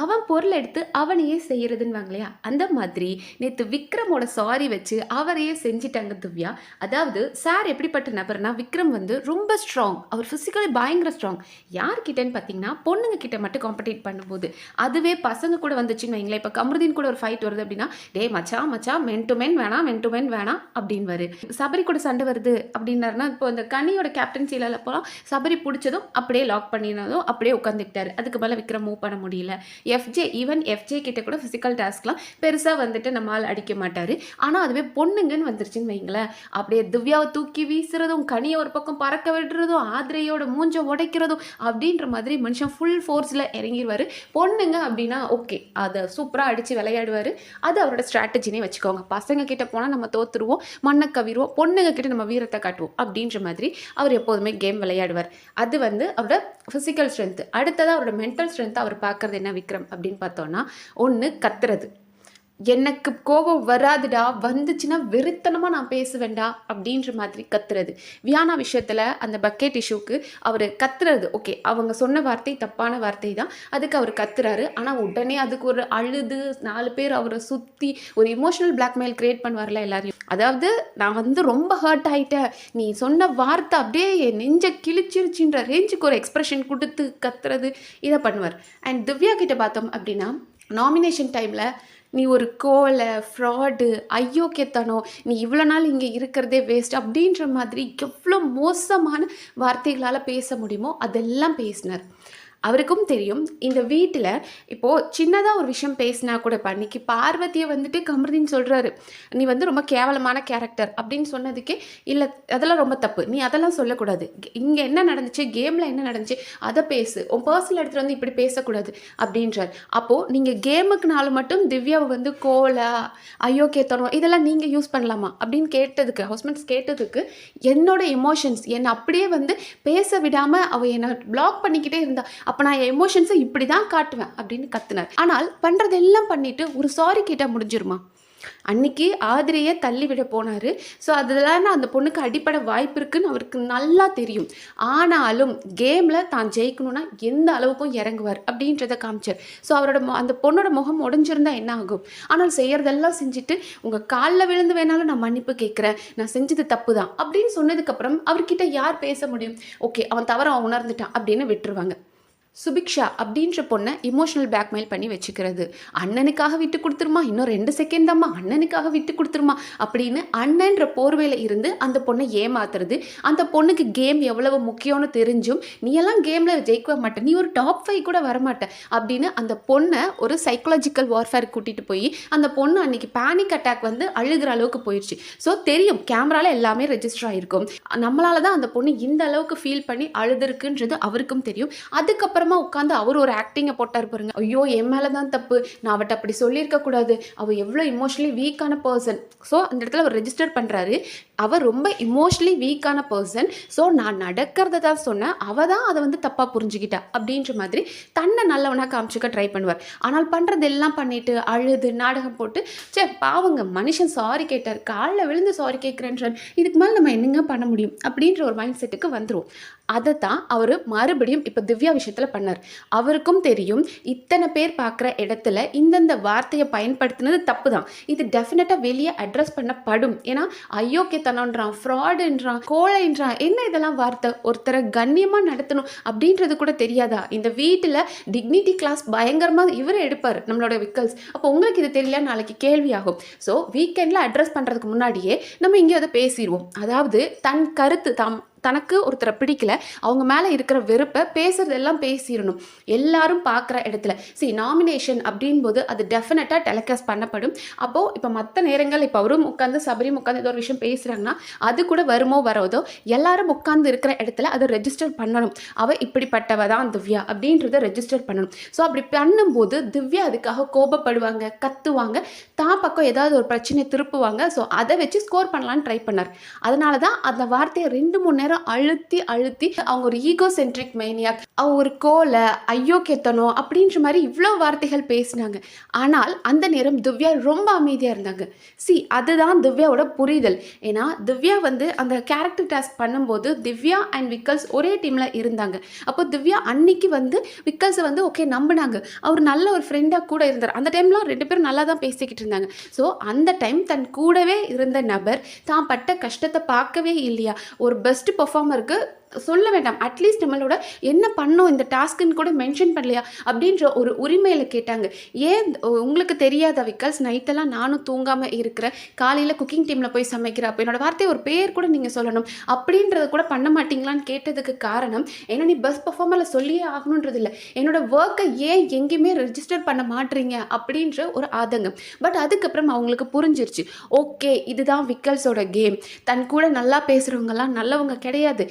அவன் பொருள் எடுத்து அவனையே செய்யறதுன்னு இல்லையா அந்த மாதிரி நேற்று விக்ரமோட சாரி வச்சு அவரையே செஞ்சிட்டாங்க திவ்யா. அதாவது சார் எப்படிப்பட்ட நபர்னா விக்ரம் வந்து ரொம்ப ஸ்ட்ராங் அவர் ஃபிசிக்கலி பயங்கர ஸ்ட்ராங் யார்கிட்டன்னு பார்த்தீங்கன்னா பொண்ணுங்க கிட்ட மட்டும் காம்படேட் பண்ணும்போது. அதுவே பசங்க கூட வந்துச்சுன்னு வைங்களேன். இப்போ கமருதீன் கூட ஒரு ஃபைட் வருது அப்படின்னா டே மச்சான் மச்சான் மென் டு மென் வேணாம் மென் டு மென் வேணாம் அப்படின்வாரு சபரி கூட சண்டை வருது அப்படின்னாருன்னா இப்போ இந்த கனியோட கேப்டன்சியில் போலாம் சபரி பிடிச்சதும் அப்படியே லாக் பண்ணினதும் அப்படியே உட்காந்துக்கிட்டாரு அதுக்கு மேலே விக்ரம் மூவ் பண்ண முடியல. எஃப்ஜே ஈவன் எஃப்ஜே கிட்ட கூட ஃபிசிக்கல் டாஸ்க்லாம் பெருசாக வந்துட்டு நம்மால் அடிக்க மாட்டார். ஆனால் அதுவே பொண்ணுங்கன்னு வந்துருச்சுன்னு வைங்களேன் அப்படியே திவ்யாவை தூக்கி வீசுறதும் கனியை ஒரு பக்கம் பறக்க விடுறதும் ஆதிரையோட மூஞ்ச உடைக்கிறதும் அப்படின்ற மாதிரி மனுஷன் ஃபுல் ஃபோர்ஸில் இறங்கிடுவார் பொண்ணுங்க அப்படின்னா ஓகே அதை சூப்பராக அடித்து விளையாடுவார். அது அவரோட ஸ்ட்ராட்டஜினே வச்சுக்கோங்க. பசங்க கிட்ட போனால் நம்ம தோத்துருவோம் மண்ணை கவிருவோம் பொண்ணுங்க கிட்ட நம்ம வீரத்தை காட்டுவோம் அப்படின்ற மாதிரி அவர் எப்போதுமே கேம் விளையாடுவார். அது வந்து அவரோட ஃபிசிக்கல் ஸ்ட்ரென்த்து அடுத்ததாக அவரோட மென்டல் ஸ்ட்ரென்த் அவர் பார்க்குறது என்ன விக்ரம்? அப்படின்னு பார்த்தோன்னா ஒன்று கத்துறது. எனக்கு கோபம் வராதுடா வந்துச்சுன்னா வெறித்தனமாக நான் பேசுவேன்டா அப்படின்ற மாதிரி கத்துறது. வியானா விஷயத்தில் அந்த பக்கெட் இஷ்யூக்கு அவர் கத்துறது. ஓகே அவங்க சொன்ன வார்த்தை தப்பான வார்த்தை தான். அதுக்கு அவர் கத்துறாரு. ஆனால் உடனே அதுக்கு ஒரு அழுது நாலு பேர் அவரை சுற்றி ஒரு இமோஷனல் பிளாக்மெயில் கிரியேட் பண்ணுவார்ல எல்லாரையும். அதாவது நான் வந்து ரொம்ப ஹர்ட் ஆகிட்டேன் நீ சொன்ன வார்த்தை அப்படியே என் நெஞ்ச கிழிச்சிருச்சுன்ற ரேஞ்சுக்கு ஒரு எக்ஸ்பிரஷன் கொடுத்து கத்துறது இதை பண்ணுவார். அண்ட் திவ்யா கிட்ட பார்த்தோம் அப்படின்னா நாமினேஷன் டைமில் நீ ஒரு கோலை ஃப்ராடு ஐயோக்கியத்தனம் நீ இவ்வளோ நாள் இங்கே இருக்கிறதே வேஸ்ட் அப்படின்ற மாதிரி எவ்வளோ மோசமான வார்த்தைகளால் பேச முடியுமோ அதெல்லாம் பேசினார். அவருக்கும் தெரியும். இந்த வீட்டில் இப்போது சின்னதாக ஒரு விஷயம் பேசினா கூட இப்போ அன்றைக்கி பார்வதியை வந்துட்டு கமருதின்னு சொல்கிறாரு நீ வந்து ரொம்ப கேவலமான கேரக்டர் அப்படின்னு சொன்னதுக்கே இல்லை அதெல்லாம் ரொம்ப தப்பு. நீ அதெல்லாம் சொல்லக்கூடாது. இங்கே என்ன நடந்துச்சு? கேமில் என்ன நடந்துச்சு? அதை பேசு. உன் பர்சனல் எடுத்துகிட்டு வந்து இப்படி பேசக்கூடாது அப்படின்றார். அப்போது நீங்கள் கேமுக்குனால மட்டும் திவ்யாவை வந்து கோலா ஐயோக்கியத்தனம் இதெல்லாம் நீங்கள் யூஸ் பண்ணலாமா? அப்படின்னு கேட்டதுக்கு ஹவுஸ்மெண்ட்ஸ் கேட்டதுக்கு என்னோட எமோஷன்ஸ் என்னை அப்படியே வந்து பேச விடாமல் அவள் என்னை பிளாக் பண்ணிக்கிட்டே இருந்தா. அப்போ நான் என் எமோஷன்ஸை இப்படி தான் காட்டுவேன் அப்படின்னு கத்துனார். ஆனால் பண்ணுறதெல்லாம் பண்ணிவிட்டு ஒரு சாரி கேட்டால் முடிஞ்சிருமா? அன்னைக்கு ஆதிரியை தள்ளிவிட போனார். ஸோ அதெல்லாம் அந்த பொண்ணுக்கு அடிப்படை வாய்ப்பு இருக்குன்னு அவருக்கு நல்லா தெரியும். ஆனாலும் கேமில் தான் ஜெயிக்கணும்னா எந்த அளவுக்கும் இறங்குவார் அப்படின்றத காமிச்சார். ஸோ அவரோட அந்த பொண்ணோட முகம் உடஞ்சிருந்தா என்ன ஆகும்? ஆனால் செய்கிறதெல்லாம் செஞ்சுட்டு உங்கள் காலில் விழுந்து வேணாலும் நான் மன்னிப்பு கேட்குறேன். நான் செஞ்சது தப்பு தான் அப்படின்னு சொன்னதுக்கப்புறம் அவர்கிட்ட யார் பேச முடியும்? ஓகே அவன் தவறு அவன் உணர்ந்துட்டான். அப்படின்னு விட்டுருவாங்க. சுபிக்ஷா அப்படின்ற பொண்ணை இமோஷனல் பிளாக்மெயில் பண்ணி வச்சுக்கிறது. அண்ணனுக்காக விட்டு கொடுத்துருமா? இன்னும் ரெண்டு செகண்ட் தாம்மா. அண்ணனுக்காக விட்டு கொடுத்துருமா? அப்படின்னு அண்ணன்ற போர்வையில் இருந்து அந்த பொண்ணை ஏமாத்துறது. அந்த பொண்ணுக்கு கேம் எவ்வளவு முக்கியம்னு தெரிஞ்சும் நீ எல்லாம் கேமில் ஜெயிக்க மாட்டேன் நீ ஒரு டாப் ஃபைவ் கூட வரமாட்ட. அப்படின்னு அந்த பொண்ணை ஒரு சைக்கலாஜிக்கல் வார்ஃபேர் கூட்டிகிட்டு போய் அந்த பொண்ணு அன்னைக்கு பேனிக் அட்டாக் வந்து அழுகிற அளவுக்கு போயிடுச்சு ஸோ தெரியும் கேமரால எல்லாமே ரெஜிஸ்டர் ஆகிருக்கும் நம்மளால தான் அந்த பொண்ணு இந்த அளவுக்கு ஃபீல் பண்ணி அழுதுருக்குன்றது அவருக்கும் தெரியும். அதுக்கப்புறம் உட்காந்து அவர் ஒரு ஆக்டிங்கை போட்டார் பாருங்க. ஐயோ என் மேலே தான் தப்பு. நான் அவட்ட அப்படி சொல்லியிருக்க கூடாது. அவள் எவ்வளோ இமோஷனலி வீக்கான பர்சன் ஸோ அந்த இடத்துல அவர் ரெஜிஸ்டர் பண்ணுறாரு அவள் ரொம்ப இமோஷ்னலி வீக்கான பர்சன் ஸோ நான் நடக்கிறத தான் சொன்னேன். அவள் தான் அதை வந்து தப்பாக புரிஞ்சுக்கிட்டா அப்படின்ற மாதிரி தன்னை நல்லவனாக காமிச்சிக்க ட்ரை பண்ணுவார். ஆனால் பண்ணுறதெல்லாம் பண்ணிட்டு அழுது நாடகம் போட்டு சே பாவங்க மனுஷன் சாரி கேட்டார். காலில் விழுந்து சாரி கேட்குறேன்றார். இதுக்கு மேலே நம்ம என்னங்க பண்ண முடியும்? அப்படின்ற ஒரு மைண்ட் செட்டுக்கு வந்துடும் அதை தான் அவர் மறுபடியும் இப்போ திவ்யா விஷயத்தில் பண்ணார். அவருக்கும் தெரியும் இத்தனை பேர் பார்க்குற இடத்துல இந்தந்த வார்த்தையை பயன்படுத்தினது தப்பு தான் இது டெஃபினட்டாக வெளியே அட்ரஸ் பண்ணப்படும். ஏன்னா ஐயோக்கியத்தனன்றான் ஃப்ராடுன்றான் கோழைன்றான் என்ன இதெல்லாம் வார்த்தை? ஒருத்தரை கண்ணியமாக நடத்தணும் அப்படின்றது கூட தெரியாதா? இந்த வீட்டில் டிக்னிட்டி கிளாஸ் பயங்கரமாக இவர் எடுப்பார் நம்மளோட விக்கல்ஸ் அப்போ உங்களுக்கு இது தெரியல நாளைக்கு கேள்வியாகும். ஸோ வீக்கெண்டில் அட்ரஸ் பண்ணுறதுக்கு முன்னாடியே நம்ம இங்கே அதை பேசிடுவோம். அதாவது தன் கருத்து தாம் தனக்கு ஒருத்தரை பிடிக்கல. அவங்க மேலே இருக்கிற வெறுப்பை பேசுகிறதெல்லாம் பேசிடணும். எல்லாரும் பார்க்குற இடத்துல. சி நாமினேஷன் அப்படின்போது அது டெஃபினட்டாக டெலிகாஸ்ட் பண்ணப்படும். அப்போது இப்போ மற்ற நேரங்கள் இப்போ அவரும் உட்காந்து சபரியும் உட்காந்து ஏதோ ஒரு விஷயம் பேசுகிறாங்கன்னா அது கூட வருமோ வரோதோ எல்லாரும் உட்காந்து இருக்கிற இடத்துல அதை ரெஜிஸ்டர் பண்ணணும். அவள் இப்படிப்பட்டவ தான் திவ்யா அப்படின்றத ரெஜிஸ்டர் பண்ணணும். ஸோ அப்படி பண்ணும்போது திவ்யா அதுக்காக கோபப்படுவாங்க கத்துவாங்க. தான் பக்கம் ஏதாவது ஒரு பிரச்சனையை திருப்புவாங்க. ஸோ அதை வச்சு ஸ்கோர் பண்ணலான்னு ட்ரை பண்ணார். அதனால தான் அந்த வார்த்தையை ரெண்டு மூணு நேரம் நேரம் அழுத்தி அழுத்தி அவங்க ஒரு ஈகோ சென்ட்ரிக் மைனியாக் அவங்க ஒரு கோலை ஐயோ கெத்தனம் அப்படின்ற மாதிரி இவ்வளோ வார்த்தைகள் பேசினாங்க. ஆனால் அந்த நேரம் திவ்யா ரொம்ப அமைதியாக இருந்தாங்க. சி அதுதான் திவ்யாவோட புரிதல். ஏன்னா திவ்யா வந்து அந்த கேரக்டர் டாஸ்க் பண்ணும்போது திவ்யா அண்ட் விக்கல்ஸ் ஒரே டீமில் இருந்தாங்க. அப்போ திவ்யா அன்னைக்கு வந்து விக்கல்ஸை வந்து ஓகே நம்பினாங்க. அவர் நல்ல ஒரு ஃப்ரெண்டாக கூட இருந்தார். அந்த டைம்லாம் ரெண்டு பேரும் நல்லா தான் பேசிக்கிட்டு இருந்தாங்க. ஸோ அந்த டைம் தன் கூடவே இருந்த நபர் தான் பட்ட கஷ்டத்தை பார்க்கவே இல்லையா? ஒரு பெஸ்ட் பெர்ஃபார்மருக்கு சொல்ல வேண்டாம். அட்லீஸ்ட் நம்மளோட என்ன பண்ணோம் இந்த டாஸ்க்குன்னு கூட மென்ஷன் பண்ணலையா? அப்படின்ற ஒரு உரிமையில் கேட்டாங்க. ஏன் உங்களுக்கு தெரியாத விக்கல்ஸ் நைட்டெல்லாம் நானும் தூங்காமல் இருக்கிறேன் காலையில் குக்கிங் டீமில் போய் சமைக்கிறேன் அப்போ என்னோட வார்த்தை ஒரு பேர் கூட நீங்கள் சொல்லணும். அப்படின்றத கூட பண்ண மாட்டீங்களான்னு கேட்டதுக்கு காரணம் ஏன்னா நீ பஸ் பர்ஃபார்மரில் சொல்லியே ஆகணுன்றது இல்லை. என்னோட ஒர்க்கை ஏன் எங்கேயுமே ரெஜிஸ்டர் பண்ண மாட்டீங்க? அப்படின்ற ஒரு ஆதங்கம். பட் அதுக்கப்புறம் அவங்களுக்கு புரிஞ்சிருச்சு. ஓகே இதுதான் விக்கல்ஸோட கேம் தன் கூட நல்லா பேசுகிறவங்கலாம் நல்லவங்க கிடையாது.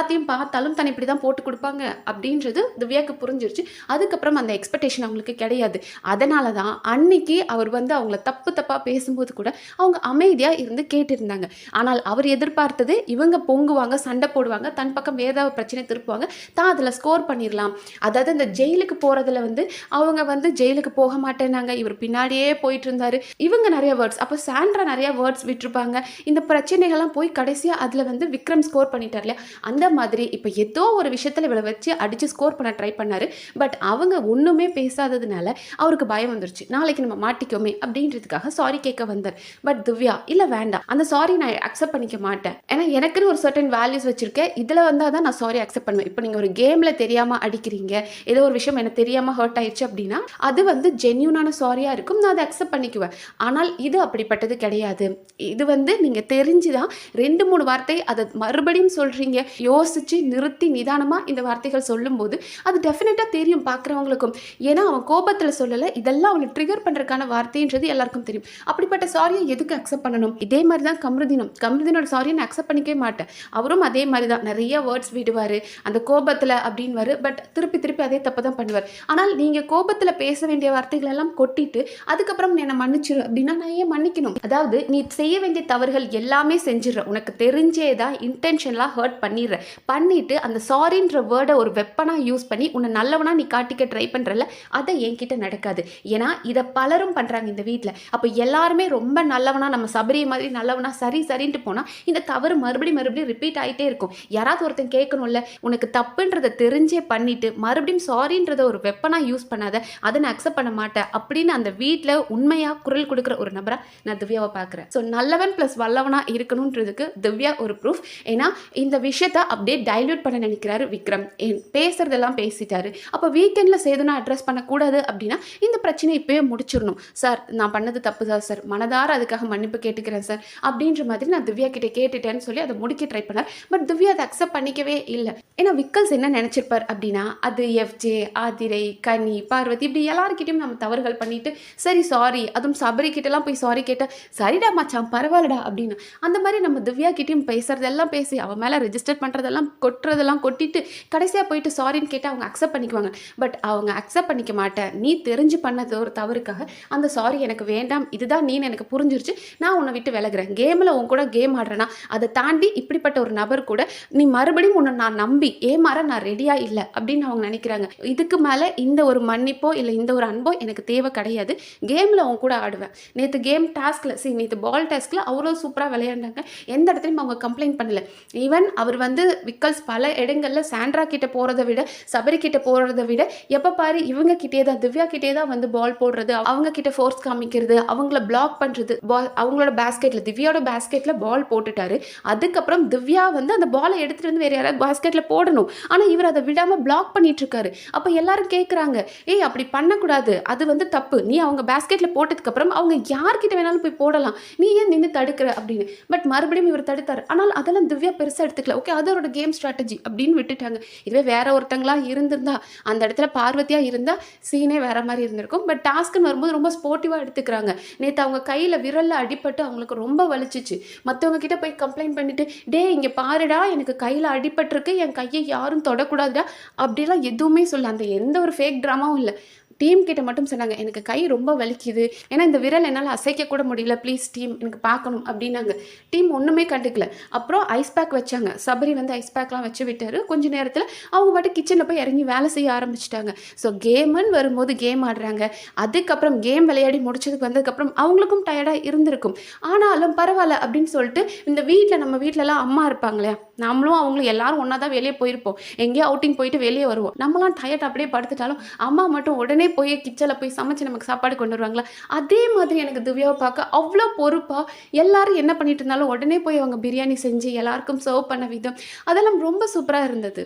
எல்லாத்தையும் பார்த்தாலும் தன்னை இப்படி தான் போட்டு கொடுப்பாங்க அப்படின்றது திவ்யாவுக்கு புரிஞ்சிருச்சு. அதுக்கப்புறம் அந்த எக்ஸ்பெக்டேஷன் அவங்களுக்கு கிடையாது. அதனால தான் அன்னைக்கு அவர் வந்து அவங்கள தப்பு தப்பாக பேசும்போது கூட அவங்க அமைதியாக இருந்து கேட்டிருந்தாங்க. ஆனால் அவர் எதிர்பார்த்தது இவங்க பொங்குவாங்க சண்டை போடுவாங்க தன் பக்கம் வேற ஏதாவது பிரச்சனை திருப்புவாங்க தான் அதில் ஸ்கோர் பண்ணிடலாம் அதாவது இந்த ஜெயிலுக்கு போகிறதுல வந்து அவங்க வந்து ஜெயிலுக்கு போக மாட்டேனாங்க இவர் பின்னாடியே போயிட்டு இருந்தார் இவங்க நிறைய வேர்ட்ஸ் அப்போ சாண்ட்ரா நிறைய வேர்ட்ஸ் விட்டுருப்பாங்க. இந்த பிரச்சனைகள்லாம் போய் கடைசியாக அதில் வந்து விக்ரம் ஸ்கோர் பண்ணிட்டார் இல்லையா அந்த மாதிரி இப்போ ஏதோ ஒரு விஷயத்தில் இவளை வச்சு அடித்து ஸ்கோர் பண்ண ட்ரை பண்ணாரு. பட் அவங்க ஒன்றுமே பேசாததுனால அவருக்கு பயம் வந்துருச்சு. நாளைக்கு நம்ம மாட்டிக்கோமே அப்படின்றதுக்காக சாரி கேட்க வந்தார். பட் திவ்யா இல்லை வேண்டாம். அந்த சாரி நான் அக்செப்ட் பண்ணிக்க மாட்டேன். ஏன்னா எனக்குன்னு ஒரு சர்டன் வேல்யூஸ் வச்சுருக்கேன். இதில் வந்தால் தான் நான் சாரி அக்செப்ட் பண்ணுவேன். இப்போ நீங்கள் ஒரு கேமில் தெரியாமல் அடிக்கிறீங்க. ஏதோ ஒரு விஷயம் எனக்கு தெரியாமல் ஹர்ட் ஆயிடுச்சு அப்படின்னா அது வந்து ஜென்யூனான சாரியாக இருக்கும். நான் அதை அக்செப்ட் பண்ணிக்குவேன். ஆனால் இது அப்படிப்பட்டது கிடையாது. இது வந்து நீங்கள் தெரிஞ்சு தான் ரெண்டு மூணு வார்த்தை அதை மறுபடியும் சொல்கிறீங்க யோசித்து நிறுத்தி நிதானமாக இந்த வார்த்தைகள் சொல்லும்போது அது டெஃபினட்டாக தெரியும் பார்க்குறவங்களுக்கும் ஏன்னா அவன் கோபத்தில் சொல்லலை இதெல்லாம் அவளை ட்ரிகர் பண்ணுறதுக்கான வார்த்தைன்றது எல்லாருக்கும் தெரியும். அப்படிப்பட்ட சாரியை எதுக்கு அக்செப்ட் பண்ணணும்? இதே மாதிரி தான் கமருதீனம். கமருதீனோட சாரியை நான் அக்செப்ட் பண்ணிக்கவே மாட்டேன். அவரும் அதே மாதிரி தான் நிறைய வேர்ட்ஸ் விடுவார். அந்த கோபத்தில் அப்படின்வாரு பட் திருப்பி திருப்பி அதே தப்பு தான் பண்ணுவார். ஆனால் நீங்கள் கோபத்தில் பேச வேண்டிய வார்த்தைகள் எல்லாம் கொட்டிட்டு அதுக்கப்புறம் என்னை மன்னிச்சிடும் அப்படின்னா நான் ஏன் மன்னிக்கணும்? அதாவது நீ செய்ய வேண்டிய தவறுகள் எல்லாமே செஞ்சிடற. உனக்கு தெரிஞ்சே தான் இன்டென்ஷன்லாம் ஹர்ட் பண்ணிடுற. பண்ணிட்டு அந்த சாரின்ற வேர்டை ஒரு வெப்பனாக யூஸ் பண்ணி உன்னை நல்லவனா நீ காட்டிக்க ட்ரை பண்ணுறல அதை என்கிட்ட நடக்காது. ஏன்னா இதை பலரும் பண்ணுறாங்க இந்த வீட்டில் அப்போ எல்லாருமே ரொம்ப நல்லவனா நம்ம சபரி மாதிரி நல்லவனா சரி சரின்ட்டு போனால் இந்த தவறு மறுபடியும் மறுபடியும் ரிப்பீட் ஆகிட்டே இருக்கும். யாராவது ஒருத்தன் கேட்கணும்ல உனக்கு தப்புன்றதை தெரிஞ்சே பண்ணிட்டு மறுபடியும் சாரின்றதை ஒரு வெப்பனாக யூஸ் பண்ணாத அதை நான் அக்செப்ட் பண்ண மாட்டேன் அப்படின்னு அந்த வீட்டில் உண்மையாக குரல் கொடுக்குற ஒரு நபராக நான் திவ்யாவை பார்க்குறேன். ஸோ நல்லவன் ப்ளஸ் வல்லவனாக இருக்கணுன்றதுக்கு திவ்யா ஒரு ப்ரூஃப் ஏன்னா இந்த விஷயத்த அப்படியே டைல்யூட் பண்ண நினைக்கிறாரு விக்ரம். ஏன்? பேசுறதெல்லாம் பேசிட்டாரு. அப்போ வீக்கெண்டில் சேதுனா அட்ரஸ் பண்ணக்கூடாது அப்படின்னா இந்த பிரச்சனை இப்போயே முடிச்சிடணும். சார் நான் பண்ணது தப்பு தான் சார். மனதார அதுக்காக மன்னிப்பு கேட்டுக்கிறேன் சார். அப்படின்ற மாதிரி நான் திவ்யா கிட்டே கேட்டுட்டேன்னு சொல்லி அதை முடிக்க ட்ரை பண்ணார். பட் திவ்யா அதை அக்செப்ட் பண்ணிக்கவே இல்லை. ஏன்னா விக்கல்ஸ் என்ன நினச்சிருப்பார் அப்படின்னா அது எஃப்ஜே ஆதிரை கனி பார்வதி இப்படி எல்லாருக்கிட்டையும் நம்ம தவறுகள் பண்ணிட்டு சரி சாரி அதுவும் சபரி கிட்டலாம் போய் சாரி கேட்டால் சரிடா மச்சான் பரவாயில்லடா அப்படின்னு. அந்த மாதிரி நம்ம திவ்யா கிட்டேயும் பேசுறதெல்லாம் பேசி அவன் மேலே ரெஜிஸ்டர் பண்ணுற கொட்டுறதெல்லாம் கொட்டிட்டு கடைசியாக போயிட்டு சாரின்னு கேட்டால் அவங்க அக்செப்ட் பண்ணிக்குவாங்க. பட் அவங்க அக்செப்ட் பண்ணிக்க மாட்டேன். நீ தெரிஞ்சு பண்ணது ஒரு தவறுக்காக அந்த சாரி எனக்கு வேண்டாம். இதுதான் நீ எனக்கு புரிஞ்சிருச்சு. நான் உன்னை விட்டு விலகிறேன். கேமில் உன் கூட கேம் ஆடுறேன்னா அதை தாண்டி இப்படிப்பட்ட ஒரு நபர் கூட நீ மறுபடியும் உன்னை நான் நம்பி ஏமாற நான் ரெடியாக இல்லை அப்படின்னு அவங்க நினைக்கிறாங்க. இதுக்கு மேலே இந்த ஒரு மன்னிப்போ இல்லை இந்த ஒரு அன்போ எனக்கு தேவை கிடையாது. கேமில் அவங்க கூட ஆடுவேன். நேற்று கேம் டாஸ்கில் சரி நேற்று பால் டாஸ்கில் அவ்வளோ சூப்பராக விளையாண்டாங்க. எந்த இடத்துலையும் அவங்க கம்ப்ளைண்ட் பண்ணல. ஈவன் அவர் வந்து விக்கல்ஸ் பல இடங்களில் சாண்ட்ரா கிட்ட போகிறத விட சபரி கிட்ட போகிறத விட எப்போ பாரு இவங்க கிட்டே தான் திவ்யா கிட்டே தான் வந்து பால் போடுறது அவங்க கிட்ட ஃபோர்ஸ் காமிக்கிறது அவங்கள பிளாக் பண்ணுறது பால் அவங்களோட பேஸ்கெட்டில் திவ்யாவோட பேஸ்கெட்டில் பால் போட்டுட்டாரு. அதுக்கப்புறம் திவ்யா வந்து அந்த பாலை எடுத்துகிட்டு வந்து வேறு யாராவது பேஸ்கெட்டில் போடணும். ஆனால் இவர் அதை விடாமல் பிளாக் பண்ணிட்டு இருக்காரு. அப்போ எல்லாரும் கேட்குறாங்க ஏய் அப்படி பண்ணக்கூடாது. அது வந்து தப்பு. நீ அவங்க பேஸ்கெட்டில் போட்டதுக்கப்புறம் அவங்க யார்கிட்ட வேணாலும் போய் போடலாம். நீ ஏன் நின்று தடுக்கிற? அப்படின்னு. பட் மறுபடியும் இவர் தடுத்தார். ஆனால் அதெல்லாம் திவ்யா பெருசாக எடுத்துக்கல. ஓகே அது அவங்களோட கேம் ஸ்ட்ராட்டஜி அப்படின்னு விட்டுட்டாங்க. இதுவே வேற ஒருத்தங்களா இருந்திருந்தா அந்த இடத்துல பார்வதியாக இருந்தால் சீனே வேற மாதிரி இருந்திருக்கும். பட் டாஸ்க்குன்னு வரும்போது ரொம்ப ஸ்போர்ட்டிவாக எடுத்துக்கிறாங்க. நேற்று அவங்க கையில் விரலில் அடிபட்டு அவங்களுக்கு ரொம்ப வலிச்சிச்சு. மற்றவங்க கிட்ட போய் கம்ப்ளைண்ட் பண்ணிட்டு டே இங்கே பாருடா எனக்கு கையில் அடிபட்டிருக்கு என் கையை யாரும் தொடக்கூடாதுடா. அப்படிலாம் எதுவுமே சொல்ல அந்த எந்த ஒரு ஃபேக் ட்ராமாவும் இல்லை. டீம் கிட்ட மட்டும் சொன்னாங்க எனக்கு கை ரொம்ப வலிக்குது. ஏன்னா இந்த விரல் என்னால் அசைக்க கூட முடியல. ப்ளீஸ் டீம் எனக்கு பார்க்கணும். அப்படின்னாங்க. டீம் ஒன்றுமே கண்டுக்கல. அப்புறம் ஐஸ் பேக் வச்சாங்க. சபரி வந்து ஐஸ் பேக்லாம் வச்சு விட்டார். கொஞ்ச நேரத்தில் அவங்க பாட்டு கிச்சனில் போய் இறங்கி வேலை செய்ய ஆரம்பிச்சிட்டாங்க. ஸோ கேமுன்னு வரும்போது கேம் ஆடுறாங்க. அதுக்கப்புறம் கேம் விளையாடி முடிச்சதுக்கு வந்ததுக்கப்புறம் அவங்களுக்கும் டயர்டாக இருந்திருக்கும். ஆனாலும் பரவாயில்ல அப்படின்னு சொல்லிட்டு இந்த வீட்டில் நம்ம வீட்டிலலாம் அம்மா இருப்பாங்க இல்லையா? நம்மளும் அவங்களும் எல்லாரும் ஒன்றா தான் வெளியே போயிருப்போம். எங்கேயோ அவுட்டிங் போயிட்டு வெளியே வருவோம். நம்மலாம் டயர்ட் அப்படியே படுத்துட்டாலும் அம்மா மட்டும் உடனே போய் கிச்சனில் போய் சமைச்சு நமக்கு சாப்பாடு கொண்டு வருவாங்களா? அதே மாதிரி எனக்கு திவ்யாவை பார்க்க அவ்வளோ பொறுப்பாக எல்லாரும் என்ன பண்ணிட்டு இருந்தாலும் உடனே போய் அவங்க பிரியாணி செஞ்சு எல்லாருக்கும் சர்வ் பண்ண விதம் அதெல்லாம் ரொம்ப சூப்பராக இருந்தது.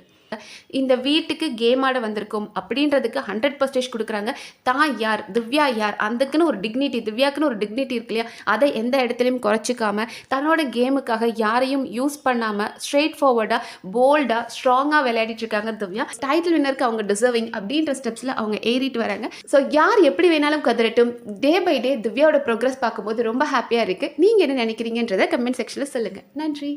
இந்த வீட்டுக்கு கேம் ஆட வந்திருக்கோம் அப்படின்றதுக்கு ஹண்ட்ரட் பர்சன்டேஜ் கொடுக்குறாங்க. தான் யார்? திவ்யா யார்? அதுக்குன்னு ஒரு டிக்னிட்டி திவ்யாக்குன்னு ஒரு டிக்னிட்டி இருக்கு இல்லையா? அதை எந்த இடத்துலையும் குறைச்சிக்காம தன்னோட கேமுக்காக யாரையும் யூஸ் பண்ணாமல் ஸ்ட்ரெயிட் ஃபார்வர்டாக போல்டாக ஸ்ட்ராங்காக விளையாடிட்டு இருக்காங்க திவ்யா. டைட்டில் வின்னருக்கு அவங்க டிசர்விங் அப்படின்ற ஸ்டெப்ஸில் அவங்க ஏறிட்டு வராங்க. ஸோ யார் எப்படி வேணாலும் கதறட்டும் டே பை டே திவ்யாவோட ப்ரோக்ரஸ் பார்க்கும்போது ரொம்ப ஹாப்பியாக இருக்குது நீங்கள் என்ன நினைக்கிறீங்கன்றதை கமெண்ட் செக்ஷனில் சொல்லுங்கள் நன்றி.